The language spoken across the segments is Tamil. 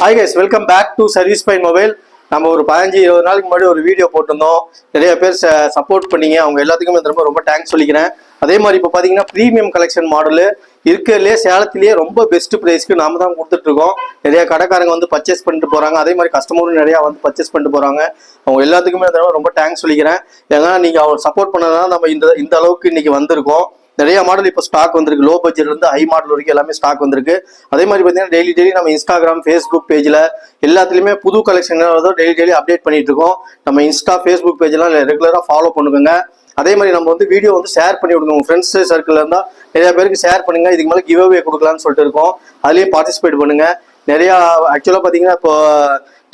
Hi guys welcome back to service by mobile நம்ம ஒரு பதினஞ்சு இருபது நாளைக்கு முன்னாடி ஒரு வீடியோ போட்டிருந்தோம். நிறைய பேர் சப்போர்ட் பண்ணீங்க. அவங்க எல்லாத்துக்குமே ரொம்ப ரொம்ப தேங்க்ஸ் சொல்லிக்கிறேன். அதே மாதிரி இப்போ பார்த்தீங்கன்னா ப்ரீமியம் கலெக்ஷன் மாடலு இருக்கிறதுலே சேலத்திலேயே ரொம்ப பெஸ்ட் ப்ரைஸ்க்கு நாம தான் கொடுத்துட்டு இருக்கோம் நிறைய கடைக்காரங்க வந்து பர்ச்சேஸ் பண்ணிட்டு போறாங்க. அதே மாதிரி கஸ்டமரும் நிறைய வந்து பர்ச்சேஸ் பண்ணிட்டு போறாங்க. அவங்க எல்லாத்துக்குமே தடவை ரொம்ப தேங்க்ஸ் சொல்லிக்கிறேன். ஏன்னா நீங்க அவங்க சப்போர்ட் பண்ணதான் நம்ம இந்த இந்த அளவுக்கு இன்னைக்கு வந்திருக்கோம். நிறைய மாடல் இப்போ ஸ்டாக் வந்திருக்கு. லோ பட்ஜெட்ல இருந்து ஹை மாடல் வரைக்கும் எல்லாமே ஸ்டாக் வந்திருக்கு. அதே மாதிரி பார்த்தீங்கன்னா டெய்லி டெய்லி நம்ம இன்ஸ்டாகிராம் ஃபேஸ்புக் பேஜில் எல்லாத்துலேயுமே புது கலெக்ஷன் டெய்லி டெய்லி அப்டேட் பண்ணிட்டு இருக்கோம். நம்ம இன்ஸ்டா ஃபேஸ்புக் பேஜ்லாம் ரெகுலராக ஃபாலோ பண்ணுங்க அதே மாதிரி நம்ம வந்து வீடியோ வந்து ஷேர் பண்ணி விடுங்க. உங்க ஃப்ரெண்ட்ஸ் சர்க்கிள் இருந்தால் நிறைய பேருக்கு ஷேர் பண்ணுங்க. இதுக்கு மேலே கிவ் அவே கொடுக்கலாம்னு சொல்லிட்டு இருக்கோம். அதுலேயும் பார்ட்டிசிபேட் பண்ணுங்க. நிறைய ஆக்சுவலாக பார்த்தீங்கன்னா இப்போ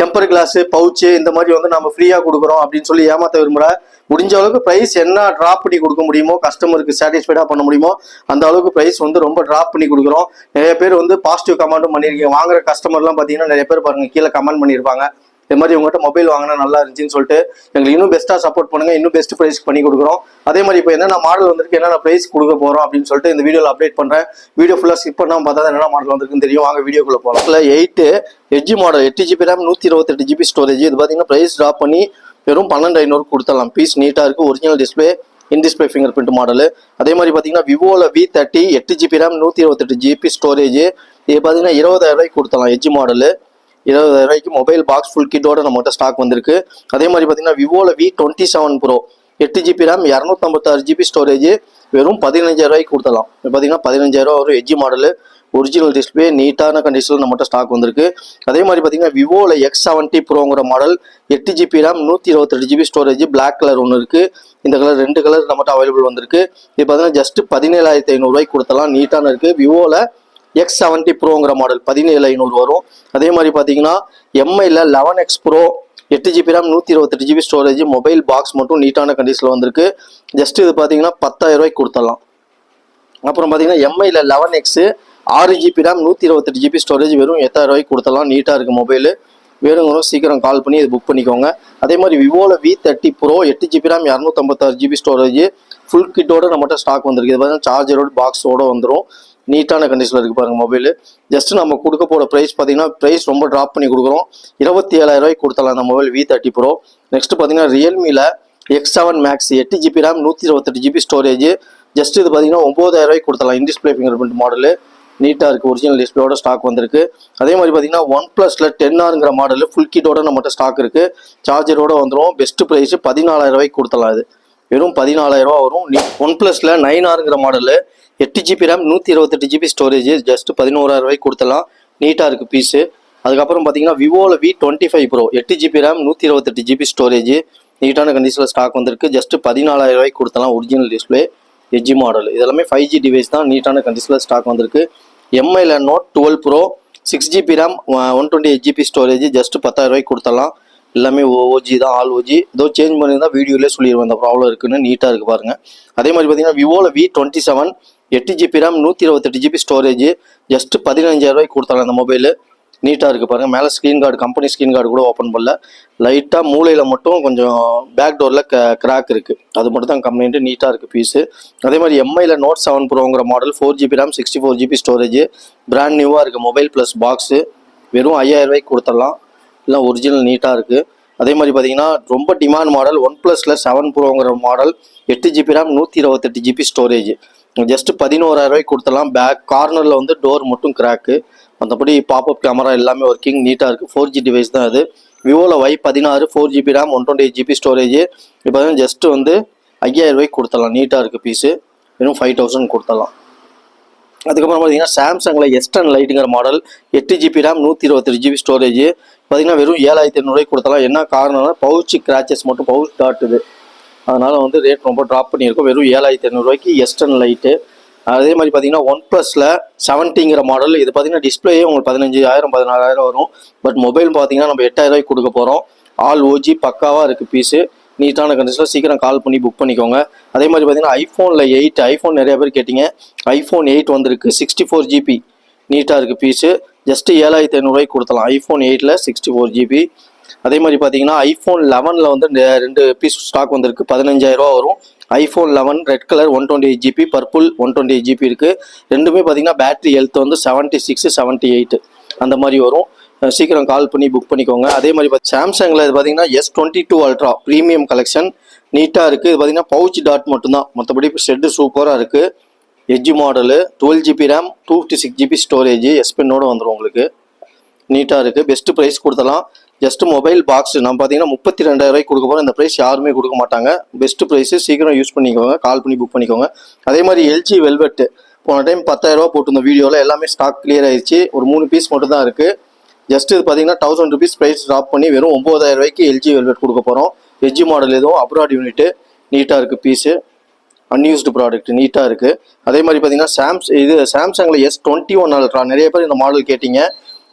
டெம்பர் கிளாஸ் பவுச்சு இந்த மாதிரி வந்து நம்ம ஃப்ரீயாக கொடுக்குறோம் அப்படின்னு சொல்லி ஏமாத்த விரும்புகிற முடிஞ்ச அளவுக்கு ப்ரைஸ் என்ன ட்ராப் பண்ணி கொடுக்க முடியுமோ கஸ்டமருக்கு சாட்டிஸ்ஃபைடாக பண்ண முடியுமோ அந்த அளவுக்கு ப்ரைஸ் வந்து ரொம்ப ட்ராப் பண்ணி கொடுக்குறோம். நிறைய பேர் வந்து பாசிட்டிவ் கமெண்ட்டும் பண்ணியிருக்கீங்க வாங்குற கஸ்டமர்லாம் பார்த்தீங்கன்னா நிறைய பேர் பாருங்க கீழே கமெண்ட் பண்ணியிருப்பாங்க. இது மாதிரி உங்கள்கிட்ட மொபைல் வாங்கினா நல்லா இருந்துச்சுன்னு சொல்லிட்டு எங்களுக்கு இன்னும் பெஸ்ட்டாக சப்போர்ட் பண்ணுங்க. இன்னும் பெஸ்ட் ப்ரைஸ் பண்ணி கொடுக்குறோம். அதே மாதிரி இப்போ என்னென்ன மாடல் வந்திருக்கு என்னென்ன ப்ரைஸ் கொடுக்க போகிறோம் அப்படின்னு சொல்லிட்டு இந்த வீடியோவில் அப்டேட் பண்ணுறேன் வீடியோ ஃபுல்லாக ஸ்கிப் பண்ணாமல் பார்த்தா என்னென்ன மாடல் வந்திருக்குன்னு தெரியும். வாங்க வீடியோக்குள்ளே போகலாம் இல்லை எயிட்டு எட்ஜி மாடல் எட்டு ஜிபி ரேம் நூற்றி இருபத்தெட்டு ஜிபி ஸ்டோரேஜ் இது பார்த்தீங்கன்னா ப்ரைஸ் ட்ராப் பண்ணி வெறும் பன்னெண்டு ஐநூறு கொடுத்துடலாம். பீஸ் நீட்டாக இருக்குது original display in display fingerprint model அதே மாதிரி பார்த்தீங்கன்னா விவோவில் வி தேர்ட்டி எட்டு ஜிபி ரேம் நூற்றி இருபத்தெட்டு ஜிபி ஸ்டோரேஜ் இது பார்த்தீங்கன்னா இருபதாயிரம் ரூபாய்க்கு கொடுத்தலாம் எஜ்ஜி மாடலு இருபதாயிரம் ரூபாய்க்கு மொபைல் பாக்ஸ் ஃபுல் கிட்டோட நம்மகிட்ட ஸ்டாக் வந்திருக்கு. அதே மாதிரி பார்த்தீங்கன்னா விவோவில் வி டுவெண்ட்டி செவன் ப்ரோ எட்டு ஜிபி ரேம் இரநூத்தம்பத்தாறு ஜிபி ஸ்டோரேஜ் வெறும் பதினஞ்சாயிரம் ரூபாய்க்கு கொடுத்தலாம் இப்போ பார்த்தீங்கன்னா பதினஞ்சாயிரம் வரும் எஜ்ஜி மாடலு ஒரிஜினல் டிஸ்பிளே நீட்டான கண்டிஷனில் நம்மகிட்ட ஸ்டாக் வந்திருக்கு. அதே மாதிரி பார்த்தீங்கன்னா விவோவில் எக்ஸ் செவன்ட்டி ப்ரோங்கிற மாடல் எட்டு ஜிபி ரேம் நூற்றி இருபத்தெட்டு ஜிபி ஸ்டோரேஜ் பிளாக் கலர் ஒன்று இருக்குது இந்த கலர் ரெண்டு கலர் நம்மகிட்ட அவைலபிள் வந்திருக்கு. இது பார்த்தீங்கன்னா ஜஸ்ட் பதினேழாயிரத்தி ஐநூறுரூவாய்க்கு கொடுத்தலாம். நீட்டான இருக்குது விவோவில் எக்ஸ் செவன்ட்டி ப்ரோங்கிற மாடல் பதினேழு ஐநூறு வரும். அதே மாதிரி பார்த்தீங்கன்னா எம்ஐயில் லெவன் எக்ஸ் ப்ரோ எட்டு ஜிபி ரேம் நூற்றி இருபத்தெட்டு ஜிபி ஸ்டோரேஜ் மொபைல் பாக்ஸ் மட்டும் நீட்டான கண்டிஷனில் வந்திருக்கு. ஜஸ்ட் இது பார்த்தீங்கன்னா பத்தாயிரம் ரூபாய்க்கு கொடுத்துடலாம் அப்புறம் பார்த்தீங்கன்னா எம்ஐயில் லெவன் எக்ஸு ஆறு ஜிபி ரேம் நூற்றி இருபத்தெட்டு ஜிபி ஸ்டோரேஜ் வெறும் எட்டாயிரம் ரூபாய்க்கு கொடுத்தலாம் நீட்டாக இருக்குது மொபைல் வேணுங்கிறோம் சீக்கிரம் கால் பண்ணி இது புக் பண்ணிக்கோங்க. அதே மாதிரி விவோவில் வி தேர்ட்டி ப்ரோ எட்டு ஜிபி ரேம் இரநூத்தம்பத்தாறு ஜிபி ஸ்டோரேஜ் ஃபுல் கிட்டோட நம்மகிட்ட ஸ்டாக் வந்திருக்கு. இது பார்த்தீங்கன்னா சார்ஜரோட பாக்ஸோட வந்துடும் நீட்டான கண்டிஷனில் இருக்குது பாருங்கள் மொபைல் ஜஸ்ட் நம்ம கொடுக்க போகிற ப்ரைஸ் பார்த்தீங்கன்னா ப்ரைஸ் ரொம்ப ட்ராப் பண்ணி கொடுக்குறோம். இருபத்தி ஏழாயிரம் ரூபாய்க்கு கொடுத்தலாம் அந்த mobile V thirty pro next பார்த்தீங்கன்னா ரியல்மியில் எக்ஸ் செவன் மேக்ஸ் எட்டு ஜிபி ரேம் நூற்றி இருபத்தெட்டு ஜிபி ஸ்டோரேஜ் ஜஸ்ட் இது பார்த்தீங்கன்னா ஒம்பதாயிரூவாய்க்கு கொடுத்தலாம் in display fingerprint model நீட்டாக இருக்குது ஒரிஜினல் டிஸ்பிளேயோட ஸ்டாக் வந்திருக்கு. அதே மாதிரி பார்த்தீங்கன்னா ஒன் ப்ளஸில் டென் ஆருங்கிற மாடலில் ஃபுல் கிட்டோட நம்மகிட்ட ஸ்டாக் இருக்குது சார்ஜரோட வந்துடும் பெஸ்ட் ப்ரைஸ் பதினாலாயிரம் ரூபாய்க்கு கொடுத்தலாம் இது வெறும் பதினாலாயிரம் வரும் வரும். ஒன் ப்ளஸில் நைன் ஆருங்கிற மாடலு எட்டு ஜிபி ரேம் நூற்றி இருபத்தெட்டு ஜிபி ஸ்டோரேஜ் ஜஸ்ட் பதினோராயிரம் ரூபாய்க்கு கொடுத்தலாம் நீட்டாக இருக்குது பீஸு அதுக்கப்புறம் பார்த்தீங்கன்னா விவோவில் வி டுவெண்ட்டி ஃபைவ் ப்ரோ எட்டு ஜிபி ரேம் நூற்றி இருபத்தெட்டு ஜிபி ஸ்டோரேஜ் நீட்டான கண்டிஷனில் ஸ்டாக் வந்திருக்கு. ஜஸ்ட் பதினாலாயிரம் ரூபாய்க்கு கொடுத்தலாம் ஒரிஜினல் டிஸ்பிளே எஜ்ஜி மாடல். இதெல்லாமே ஃபைவ் ஜி டிவைஸ் தான் நீட்டான கண்டிஷனில் ஸ்டாக் வந்திருக்கு. எம்ஐயில் note twelve pro six GB RAM one twenty eight GB storage just பத்தாயிரம் ரூபாய்க்கு கொடுத்தலாம் எல்லாமே ஓஜி தான் ஆல் ஓஜி ஏதோ சேஞ்ச் பண்ணியிருந்தா வீடியோலே சொல்லிடுவேன் அந்த ப்ராப்ளம் இருக்குன்னு நீட்டாக இருக்குது பாருங்கள் அதே மாதிரி பார்த்தீங்கன்னா விவோவில் வி டுவெண்ட்டி செவன் எட்டு ஜிபி ரேம் நூற்றி இருபத்தெட்டு ஜிபி ஸ்டோரேஜ் ஜஸ்ட் பதினஞ்சாயிரம் ரூபாய்க்கு கொடுத்தாங்க அந்த மொபைலு நீட்டாக இருக்குது பாருங்கள் மேலே screen card company screen card கூட ஓப்பன் பண்ணல. லைட்டாக மூலையில் மட்டும் கொஞ்சம் பேக் டோரில் க கிராக் இருக்குது அது மட்டும் தான் கம்ப்ளைண்ட்டு நீட்டாக இருக்குது பீஸு அதே மாதிரி எம்ஐயில் note seven ப்ரோங்கிற model four GB RAM sixty four GB storage brand நியூவாக இருக்குது மொபைல் ப்ளஸ் பாக்ஸு வெறும் ஐயாயிரம் ரூபாய்க்கு கொடுத்துடலாம். இல்லை ஒரிஜினல் நீட்டாக இருக்குது அதே மாதிரி பார்த்தீங்கன்னா ரொம்ப டிமாண்ட் மாடல் ஒன் ப்ளஸில் செவன் ப்ரோங்கிற மாடல் எட்டு ஜிபி ரேம் நூற்றி இருபத்தெட்டு ஜிபி ஸ்டோரேஜ் ஜஸ்ட் பதினோராயிரம் ரூபாய்க்கு கொடுத்தலாம் பேக் கார்னரில் வந்து டோர் மட்டும் கிராக்கு மற்றபடி பாப்அப் கேமரா எல்லாமே ஒர்க்கிங் நீட்டாக இருக்குது ஃபோர் ஜி டிவைஸ் தான் அது விவோவில் ஒய் பதினாறு four GB RAM one twenty eight GB storage இப்போ ஜஸ்ட்டு வந்து ஐயாயிரம் ரூபாய்க்கு கொடுத்துடலாம். நீட்டாக இருக்குது பீஸு வெறும் ஃபைவ் தௌசண்ட் கொடுத்தலாம் அதுக்கப்புறம் பார்த்தீங்கன்னா சாம்சங்கில் எஸ்டன் லைட்டுங்கிற மாடல் எட்டு ஜிபி ரேம் நூற்றி இருபத்தெட்டு ஜிபி ஸ்டோரேஜ் பார்த்தீங்கன்னா வெறும் ஏழாயிரத்தி ஐநூறுவாய்க்கு கொடுத்தலாம் என்ன காரணம்னா பவுச்சு கிராச்சஸ் மட்டும் பவுச் காட்டுது அதனால் வந்து ரேட் ரொம்ப ட்ராப் பண்ணியிருக்கோம். வெறும் ஏழாயிரத்தி ஐநூறுரூவாய்க்கு எஸ்டன் லைட்டு அதே மாதிரி பார்த்தீங்கன்னா ஒன் ப்ளஸில் செவன்ட்டிங்கிற மாடல் இது பார்த்தீங்கன்னா டிஸ்பிளேயே உங்களுக்கு பதினஞ்சாயிரம் பதினாறாயிரம் வரும். பட் மொபைல் பார்த்தீங்கன்னா நம்ம எட்டாயிரம் ரூபாய்க்கு கொடுக்க போகிறோம் ஆல் ஓஜி பக்காவாக இருக்குது பீஸு நீட்டான கண்டிஷனில் சீக்கிரம் கால் பண்ணி புக் பண்ணிக்கோங்க. அதே மாதிரி பார்த்தீங்கன்னா ஐஃபோனில் எயிட் ஐஃபோன் நிறைய பேர் கேட்டிங்க. ஐஃபோன் எயிட் வந்திருக்கு சிக்ஸ்டி ஃபோர் ஜிபி நீட்டாக இருக்குது பீஸு ஜஸ்ட் ஏழாயிரத்தி ஐநூறுரூவாய்க்கு கொடுத்தலாம் ஐஃபோன் எயிட்டில் சிக்ஸ்டி ஃபோர் ஜிபி அதே மாதிரி பார்த்தீங்கன்னா ஐஃபோன் லெவனில் வந்து ரெண்டு பீஸ் ஸ்டாக் வந்திருக்கு. பதினஞ்சாயிரரூவா வரும். IPhone eleven red colour one twenty eight GB purple one twenty eight GB இருக்குது ரெண்டுமே பார்த்தீங்கன்னா பேட்டரி ஹெல்த் வந்து செவன்ட்டி சிக்ஸ் செவன்ட்டி எயிட் அந்த மாதிரி வரும். சீக்கிரம் கால் பண்ணி புக் பண்ணிக்கோங்க. அதே மாதிரி பார்த்து சாம்சங்கில் இது பார்த்தீங்கன்னா S twenty two ultra premium collection நீட்டாக இருக்குது இது பார்த்தீங்கன்னா பவுச் டாட் மட்டும்தான். மற்றபடி ஷெட்டு சூப்பராக இருக்குது edge model twelve GB RAM two fifty six GB storage எஸ்பென்னோடு வந்துடும் உங்களுக்கு. நீட்டாக இருக்குது பெஸ்ட்டு ப்ரைஸ் கொடுத்தலாம். ஜஸ்ட் மொபைல் பாக்ஸ் நம்ம பார்த்தீங்கன்னா முப்பத்தி ரெண்டாயிரம் ரூபாய்க்கு கொடுக்க போகிறோம் இந்த ப்ரைஸ் யாருமே கொடுக்க மாட்டாங்க. பெஸ்ட்டு ப்ரைஸு சீக்கிரம் யூஸ் பண்ணிக்கோங்க. கால் பண்ணி புக் பண்ணிக்கோங்க. அதே மாதிரி எல்ஜி வெல்வெட்டு போன டைம் பத்தாயிரரூபா போட்டிருந்த வீடியோவில் எல்லாமே ஸ்டாக் கிளியர் ஆயிடுச்சு. ஒரு மூணு பீஸ் மட்டும் தான் இருக்குது ஜஸ்ட் இது பார்த்தீங்கன்னா தௌசண்ட் ருபீஸ் ப்ரைஸ் ட்ராப் பண்ணி வெறும் ஒம்பதாயிரம் ரூபாய்க்கு எல்ஜி வெல்வெட் கொடுக்க போகிறோம் எஜ்ஜி மாடல் எதுவும் அப்ராட் யூனிட்டு நீட்டாக இருக்குது பீஸு அன்யூஸ்டு ப்ராடக்ட் நீட்டாக இருக்குது அதே மாதிரி பார்த்தீங்கன்னா சாம்ஸ் இது சாம்சங்கில் எஸ் டுவெண்ட்டி ஒன் அல்ட்ரா நிறைய பேர் இந்த மாடல் கேட்டிங்க.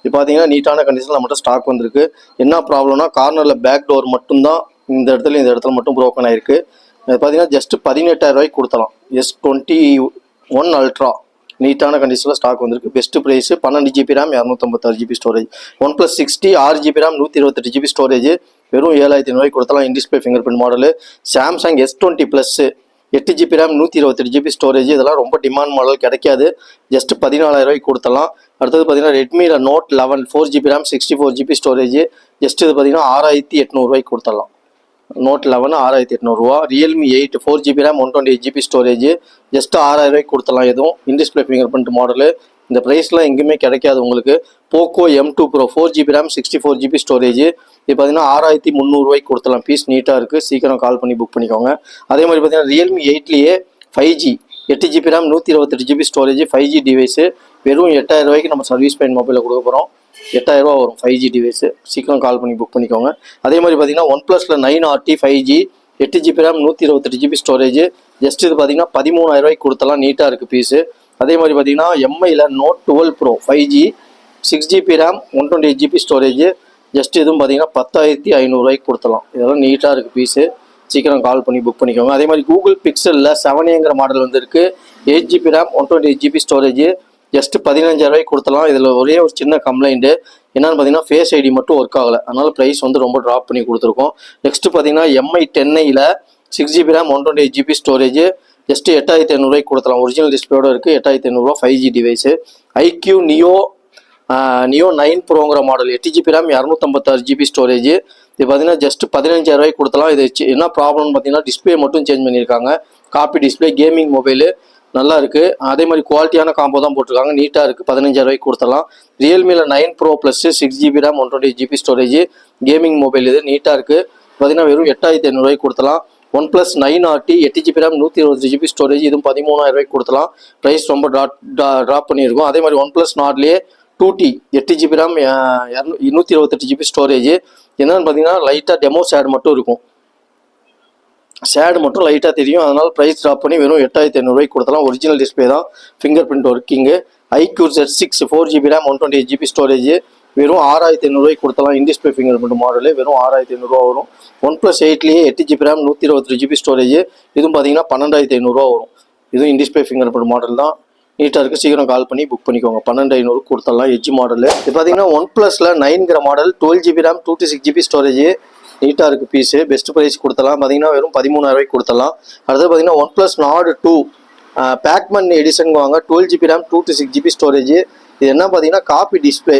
இது பார்த்தீங்கன்னா நீட்டான கண்டிஷனில் நம்மகிட்ட ஸ்டாக் வந்திருக்கு. என்ன ப்ராப்ளம்னா கார்னரில் பேக் டோர் மட்டும்தான் இந்த இடத்துல இந்த இடத்துல மட்டும் ப்ரோக்கன் ஆயிருக்கு. இது பார்த்தீங்கன்னா ஜஸ்ட் பதினெட்டாயிரம் ரூபாய்க்கு கொடுத்தலாம். எஸ் டுவெண்ட்டி ஒன் அல்ட்ரா நீட்டான கண்டிஷனில் ஸ்டாக் வந்திருக்கு. பெஸ்ட் ப்ரைஸ் பன்னெண்டு GB RAM இரநூத்தம்பத்தாறு GB storage one plus sixty ஆறு ஜிபி ரேம் நூற்றி இருபத்தெட்டு ஜிபி ஸ்டோரேஜ் வெறும் ஏழாயிரத்தி ஐநூறுவாய்க்கு கொடுத்தலாம். In display fingerprint model Samsung S twenty plus எட்டு ஜிபி ரேம் நூற்றி இருபத்தெட்டு ஜிபி ஸ்டோரேஜ் இதெல்லாம் ரொம்ப டிமாண்ட் மாடல் கிடைக்காது. ஜஸ்ட் பதினாலாயிரம் ரூபாய்க்கு கொடுத்தலாம் அடுத்தது பார்த்தீங்கன்னா ரெட்மியில் note eleven four GB RAM sixty four GB storage just இது பார்த்தீங்கன்னா ஆறாயிரத்தி எட்நூறுவாய்க்கு கொடுத்தலாம் நோட் லெவன் ஆறாயிரத்தி எட்நூறுவா Realme eight four GB RAM one twenty eight GB storage just ஆறாயிரம் ரூபாய்க்கு கொடுத்தலாம் எதுவும் இன்டிஸ்பிளே ஃபிங்கர் பிரிண்ட் மாடலு இந்த ப்ரைஸ்லாம் எங்கேயுமே கிடைக்காது உங்களுக்கு. Poco M two pro four GB RAM sixty four GB storage இது பார்த்தீங்கன்னா ஆறாயிரத்தி முந்நூறுவாய்க்கு கொடுத்துலாம் பீஸ் நீட்டாக இருக்குது சீக்கிரம் கால் பண்ணி புக் பண்ணிக்கோங்க. அதே மாதிரி பார்த்தீங்கன்னா ரியல்மி எயிட்லேயே ஃபைவ் ஜி எட்டு ஜிபி ரேம் நூற்றி இருபத்தெட்டு GB storage five G device வெறும் எட்டாயிரம் ரூபாய்க்கு நம்ம சர்வீஸ் பெயின் மொபைலில் கொடுக்க போகிறோம் எட்டாயிரம் ரூபா வரும் ஃபைவ் ஜி டிவைஸு சீக்கிரம் கால் பண்ணி புக் பண்ணிக்கோங்க. அதே மாதிரி பார்த்தீங்கன்னா ஒன் ப்ளஸில் நைன் ஆர்டி ஃபைவ் ஜி எட்டு ஜிபி ரேம் நூற்றி இருபத்தெட்டு ஜிபி ஸ்டோரேஜ் ஜஸ்ட் இது பார்த்தீங்கன்னா பதிமூணாயிரம் ரூபாய்க்கு கொடுத்தலாம் நீட்டாக இருக்குது பீஸு அதே மாதிரி பார்த்தீங்கன்னா எம்ஐயில் Note twelve Pro five G six GB RAM one twenty eight GB storage just இதுவும் பார்த்தீங்கன்னா பத்தாயிரத்தி ஐநூறுரூவாய்க்கு கொடுத்தலாம் இதெல்லாம் நீட்டாக இருக்குது பீஸு சீக்கிரம் கால் பண்ணி புக் பண்ணிக்கோங்க. அதே மாதிரி கூகுள் பிக்சலில் செவனேங்கிற மாடல் வந்துருக்கு. Eight GB RAM one twenty eight GB storage just பதினஞ்சாயிரரூவாய்க்கு கொடுத்தலாம் இதில் ஒரே ஒரு சின்ன கம்ப்ளைண்ட்டு என்னென்னு பார்த்தீங்கன்னா ஃபேஸ் ஐடி மட்டும் ஒர்க் ஆகலை. அதனால் ப்ரைஸ் வந்து ரொம்ப ட்ராப் பண்ணி கொடுத்துருக்கோம். நெக்ஸ்ட்டு பார்த்தீங்கன்னா Mi டென்ஐயில் six GB RAM one twenty eight GB storage just எட்டாயிரத்தி ஐநூறுரூவாய்க்கு கொடுத்தலாம் ஒரிஜினல் டிஸ்பிளேயோட இருக்குது எட்டாயிரத்தி ஐநூறுரூவா five G device iQOO Neo Neo nine ப்ரோங்கிற model எட்டு ஜிபி ரேம் இரநூத்தம்பத்தாறு ஜிபி ஸ்டோரேஜ் இது பார்த்தீங்கன்னா ஜஸ்ட் பதினஞ்சாயிரம் ரூபாய்க்கு கொடுத்தலாம் இது என்ன ப்ராப்ளம்னு பார்த்தீங்கன்னா டிஸ்பிளே மட்டும் சேஞ்ச் பண்ணியிருக்காங்க. காப்பி டிஸ்பிளே கேமிங் மொபைலு நல்லா இருக்கு. அதே மாதிரி குவாலிட்டியான காம்போ தான் போட்டிருக்காங்க. நீட்டாக இருக்குது பதினஞ்சாயிரம் ரூபாய்க்கு கொடுத்தலாம் ரியல்மியில் nine Pro Plus six GB RAM one twenty GB storage gaming mobile இது நீட்டாக இருக்குது பார்த்தீங்கன்னா வெறும் எட்டாயிரத்தி ஐநூறுரூவாய்க்கு கொடுத்தலாம் ஒன் ப்ளஸ் நைன் ஆர்டி எட்டு ஜிபி ரேம் நூற்றி இருபது ஜிபி ஸ்டோரேஜ் இதுவும் பதிமூணாயிரம் ரூபாய்க்கு கொடுத்தலாம் ப்ரைஸ் ரொம்ப ட்ராப் ட்ராப் பண்ணியிருக்கோம். அதே மாதிரி ஒன் ப்ளஸ் நாட்லேயே டூ டி எட்டு ஜிபி ரேம் நூற்றி இருபத்தெட்டு ஜிபி ஸ்டோரேஜ் என்னன்னு பார்த்தீங்கன்னா லைட்டாக டெமோ சேட் மட்டும் இருக்கும். சேடு மட்டும் லைட்டாக தெரியும். அதனால் ப்ரைஸ் ட்ராப் பண்ணி வெறும் எட்டாயிரத்தி ஐநூறுரூவாய்க்கு கொடுத்தலாம் ஒரிஜினல் டிஸ்பிளே தான். Fingerprint working iQOO Z six four GB RAM one twenty eight GB storage வெறும் ஆறாயிரத்தி ஐநூறுரூவாய்க்கு கொடுத்தலாம் in display fingerprint model வெறும் ஆறாயிரத்தி ஐநூறுரூவா வரும். ஒன் ப்ளஸ் எயிட்லேயே எட்டு ஜிபி ரேம் நூற்றி இருபத்தி ஜிபி ஸ்டோரேஜ் இதுவும் பார்த்தீங்கன்னா பன்னெண்டாயிரத்தி ஐநூறுரூவா வரும். இதுவும் in display fingerprint model தான். நீட்டாக இருக்குது சீக்கிரம் கால் பண்ணி புக் பண்ணிக்கோங்க. பன்னெண்டு ஐநூறு கொடுத்துடலாம் எஜ் மாடலு இது பார்த்தீங்கன்னா ஒன் ப்ளஸில் நைன்கிற model twelve GB RAM two six GB storage நீட்டாக இருக்குது பீஸு பெஸ்ட் ப்ரைஸ் கொடுத்தலாம் பார்த்தீங்கன்னா வெறும் பதிமூணாயிரூவாய்க்கு கொடுத்தலாம் அடுத்தது பார்த்தீங்கன்னா OnePlus Nord two Pac-Man edition வாங்க. Twelve GB RAM two two six GB storage இது என்ன பார்த்தீங்கன்னா காப்பி டிஸ்பிளே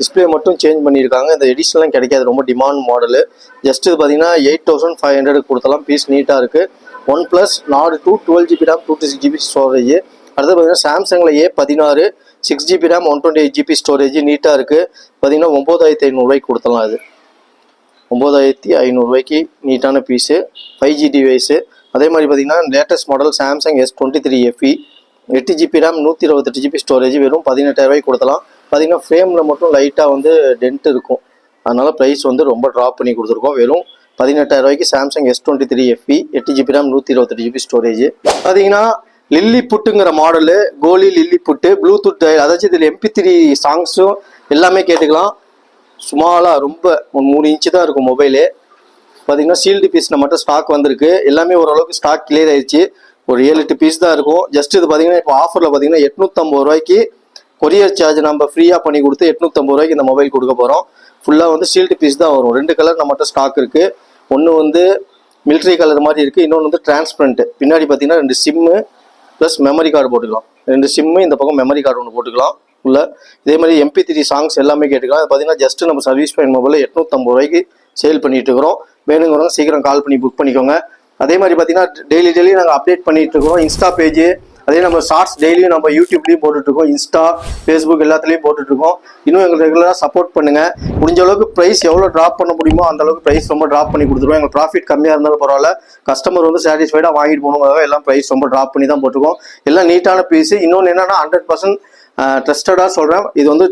டிஸ்பிளே மட்டும் சேஞ்ச் பண்ணியிருக்காங்க. இந்த எடிஷன்லாம் கிடைக்காது. ரொம்ப டிமாண்ட் மாடலு ஜஸ்ட் இது பார்த்தீங்கன்னா எயிட் தௌசண்ட் ஃபைவ் ஹண்ட்ரட் கொடுத்தலாம் பீஸ் நீட்டாக இருக்குது OnePlus Nord two twelve GB RAM two two six GB storage அடுத்து பார்த்தீங்கன்னா சாம்சங்கில் ஏ பதினாறு six GB RAM one twenty eight GB storage நீட்டாக இருக்குது பார்த்தீங்கன்னா ஒம்பதாயிரத்தி ஐநூறுரூவாய்க்கு கொடுத்தலாம் அது. ஒம்பதாயிரத்தி ஐநூறுரூவாய்க்கு நீட்டான பீஸு ஃபைவ் ஜி டிவைஸு அதே மாதிரி பார்த்தீங்கன்னா latest model Samsung S twenty three FE எட்டு ஜிபி ரேம் நூற்றி இருபத்தெட்டு ஜிபி ஸ்டோரேஜ் வெறும் பதினெட்டாயிரரூவாய்க்கு கொடுத்தலாம் பார்த்தீங்கன்னா ஃப்ரேமில் மட்டும் லைட்டாக வந்து டென்ட் இருக்கும். அதனால் ப்ரைஸ் வந்து ரொம்ப ட்ராப் பண்ணி கொடுத்துருக்கோம். வெறும் பதினெட்டாயிரரூவாய்க்கு Samsung S twenty three FE எட்டு ஜிபி ரேம் நூற்றி இருபத்தெட்டு ஜிபி ஸ்டோரேஜ் பார்த்தீங்கன்னா லில்லி புட்டுங்கிற மாடலு கோலி லில்லி புட்டு ப்ளூடூத் அதாச்சும் இதில் எம்பி த்ரீ சாங்ஸும் எல்லாமே கேட்டுக்கலாம். சுமாலாக ரொம்ப ஒரு மூணு இன்ச்சு தான் இருக்கும் மொபைலு பார்த்தீங்கன்னா சீல்டு பீஸ் மட்டும் ஸ்டாக் வந்திருக்கு. எல்லாமே ஓரளவுக்கு ஸ்டாக் கிளியர் ஆயிடுச்சு. ஒரு ஏழு எட்டு பீஸ் தான் இருக்கும். ஜஸ்ட் இது பார்த்தீங்கன்னா இப்போ ஆஃபரில் பார்த்தீங்கன்னா எட்நூற்றம்பது ரூபாய்க்கு கொரியர் சார்ஜ் நம்ம ஃப்ரீயாக பண்ணி கொடுத்து எட்நூற்றம்பது ரூபாய்க்கு இந்த மொபைல் கொடுக்க போகிறோம் ஃபுல்லாக வந்து ஷீல்டு பீஸ் தான் வரும். ரெண்டு கலர் நம்மகிட்ட ஸ்டாக் இருக்குது ஒன்று வந்து மிலிட்ரி கலர் மாதிரி இருக்குது இன்னொன்று வந்து டிரான்ஸ்பரண்ட்டு பின்னாடி பார்த்தீங்கன்னா ரெண்டு சிம்மு ப்ளஸ் மெமரி கார்டு போட்டுக்கலாம். ரெண்டு சிம்மு இந்த பக்கம் மெமரி கார்டு ஒன்று போட்டுக்கலாம். உள்ள இதே மாதிரி எம்பி த்ரீ சாங்ஸ் எல்லாமே கேட்டுக்கலாம். பார்த்தீங்கன்னா ஜஸ்ட் நம்ம சர்வீஸ் பாயிண்ட் மொபைலில் எட்நூற்றம்பது ரூபாய்க்கு சேல் பண்ணிட்டு இருக்கிறோம். வேணுங்கிறவங்க சீக்கிரம் கால் பண்ணி புக் பண்ணிக்கோங்க. அதே மாதிரி பார்த்தீங்கன்னா டெய்லி டெய்லி நாங்கள் அப்டேட் பண்ணிட்டு இருக்கிறோம். இன்ஸ்டா பேஜ் அதே நம்ம ஷார்ட்ஸ் டெய்லியும் நம்ம யூடியூப்லேயும் போட்டுட்டு இருக்கோம் இன்ஸ்டா ஃபேஸ்புக் எல்லாத்துலேயும் போட்டுட்ருக்கோம் இன்னும் எங்களுக்கு ரெகுலராக சப்போர்ட் பண்ணுங்க. முடிஞ்ச அளவுக்கு ப்ரைஸ் எவ்வளோ ட்ராப் பண்ண முடியுமோ அந்த அளவுக்கு ப்ரைஸ் ரொம்ப ட்ராப் பண்ணி கொடுத்துருவோம். எங்களுக்கு ப்ராஃபிட் கம்மியாக இருந்தாலும் பரவாயில்ல. கஸ்டமர் வந்து சாட்டிஸ்ஃபைடாக வாங்கிட்டு போகணுங்கிறத எல்லாம் ப்ரைஸ் ரொம்ப ட்ராப் பண்ணி தான் போட்டிருக்கோம். எல்லாம் நீட்டான பீஸ் இன்னொன்று என்னன்னா ஹண்ட்ரட் பர்சன்ட் ட்ரஸ்டடாக சொல்கிறேன் இது வந்து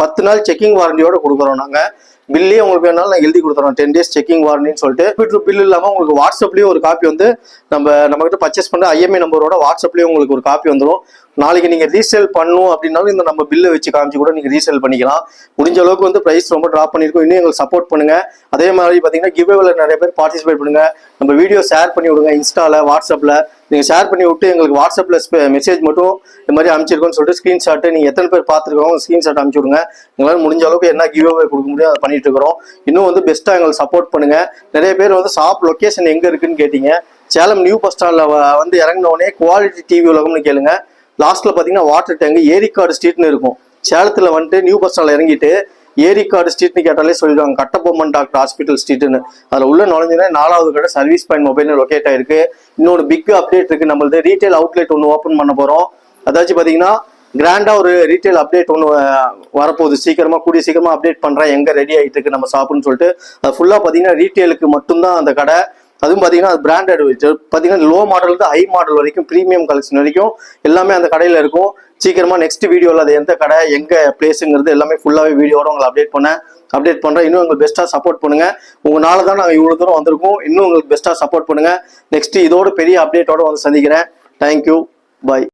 பத்து நாள் செக்கிங் வாரண்டியோட கொடுக்குறோம் நாங்கள் பில்லே உங்களுக்கு வேணாலும் நான் எழுதி கொடுத்துறோம் டென் டேஸ் செக்கிங் வாரண்டின்னு சொல்லிட்டு. பில் இல்லாமல் உங்களுக்கு வாட்ஸ்அப்லேயும் ஒரு காப்பி வந்து நம்ம நம்மகிட்ட பர்ச்சேஸ் பண்ண ஐஎம்ஐ நம்பரோட வாட்ஸ்அப்லேயும் உங்களுக்கு ஒரு காப்பி வந்துடும் நாளைக்கு நீங்கள் ரீசேல் பண்ணும் அப்படின்னாலும் இந்த நம்ம பில்லை வச்சு காமிச்சு கூட நீங்கள் ரீசேல் பண்ணிக்கலாம். முடிஞ்ச அளவுக்கு வந்து ப்ரைஸ் ரொம்ப ட்ராப் பண்ணியிருக்கோம். இன்னும் எங்களுக்கு சப்போர்ட் பண்ணுங்க. அதே மாதிரி பார்த்தீங்கன்னா கிவ்வேல நிறைய பேர் பார்ட்டிசிபேட் பண்ணுங்க. நம்ம வீடியோ ஷேர் பண்ணி விடுங்க இன்ஸ்டால வாட்ஸ்அப்ல நீங்கள் ஷேர் பண்ணி விட்டு எங்களுக்கு வாட்ஸ்அப்பில் மெசேஜ் மட்டும் இந்த மாதிரி அனுப்பிச்சிருக்கோம்னு சொல்லிட்டு ஸ்க்ரீன்ஷாட்டு நீங்கள் எத்தனை பேர் பார்த்துருக்கோம் ஸ்க்ரீன்ஷாட் அனுப்பிச்சி விடுங்க. எங்களால் முடிஞ்ச அளவுக்கு என்ன கிவ்வே கொடுக்க முடியும் அதை பண்ணிட்டு இருக்கிறோம் இன்னும் வந்து பெஸ்ட்டாக எங்களுக்கு சப்போர்ட் பண்ணுங்க. நிறைய பேர் வந்து ஷாப் லொக்கேஷன் எங்கே இருக்குன்னு கேட்டீங்க. சேலம் நியூ பஸ் ஸ்டாண்டில் வந்து இறங்கினோடனே குவாலிட்டி டிவி உலகம்னு கேளுங்க. லாஸ்ட்ல பார்த்தீங்கன்னா வாட்டர் டேங்க் ஏரிக்காடு ஸ்ட்ரீட்னு இருக்கும். சேலத்தில் வந்துட்டு நியூ பஸ் ஸ்டாண்டில் இறங்கிட்டு ஏரிக்காடு ஸ்ட்ரீட்னு கேட்டாலே சொல்லிடுவாங்க. கட்டபொம்மன் டாக்டர் ஹாஸ்பிட்டல் ஸ்ட்ரீட்னு அதில் உள்ள நுழைஞ்சுன்னா நாலாவது கடை சர்வீஸ் பாயிண்ட் மொபைல்னு லொக்கேட் ஆயிருக்கு. இன்னொன்று பிக் அப்டேட் இருக்கு. நம்மளது ரீட்டைல் அவுட்லெட் ஒன்று ஓப்பன் பண்ண போகிறோம் அதாச்சும் பார்த்தீங்கன்னா கிராண்டா ஒரு ரீட்டைல் அப்டேட் ஒன்று வரப்போகுது. சீக்கிரமா கூடிய சீக்கிரமா அப்டேட் பண்றேன். எங்க ரெடி ஆயிட்டு இருக்கு நம்ம ஷாப்புன்னு சொல்லிட்டு அது ஃபுல்லா பாத்தீங்கன்னா ரீட்டைலுக்கு மட்டும்தான் அந்த கடை. அதுவும் பாத்தீங்கன்னா அது பிராண்டட் பாத்தீங்கன்னா லோ மாடல் இருந்து ஹை மாடல் வரைக்கும் ப்ரீமியம் கலெக்ஷன் வரைக்கும் எல்லாமே அந்த கடையில இருக்கும். சீக்கிரமா நெக்ஸ்ட் வீடியோவில் அது எந்த கடை எங்க பிளேஸுங்கிறது எல்லாமே ஃபுல்லாவே வீடியோட உங்களை அப்டேட் பண்ணேன். அப்டேட் பண்றேன். இன்னும் உங்களுக்கு பெஸ்ட்டாக சப்போர்ட் பண்ணுங்க. உங்களால தான் நாங்கள் இவ்வளோ தூரம் வந்திருக்கோம். இன்னும் உங்களுக்கு பெஸ்ட்டாக சப்போர்ட் பண்ணுங்க. நெக்ஸ்ட் இதோட பெரிய அப்டேட்டோட வந்து சந்திக்கிறேன். Thank you bye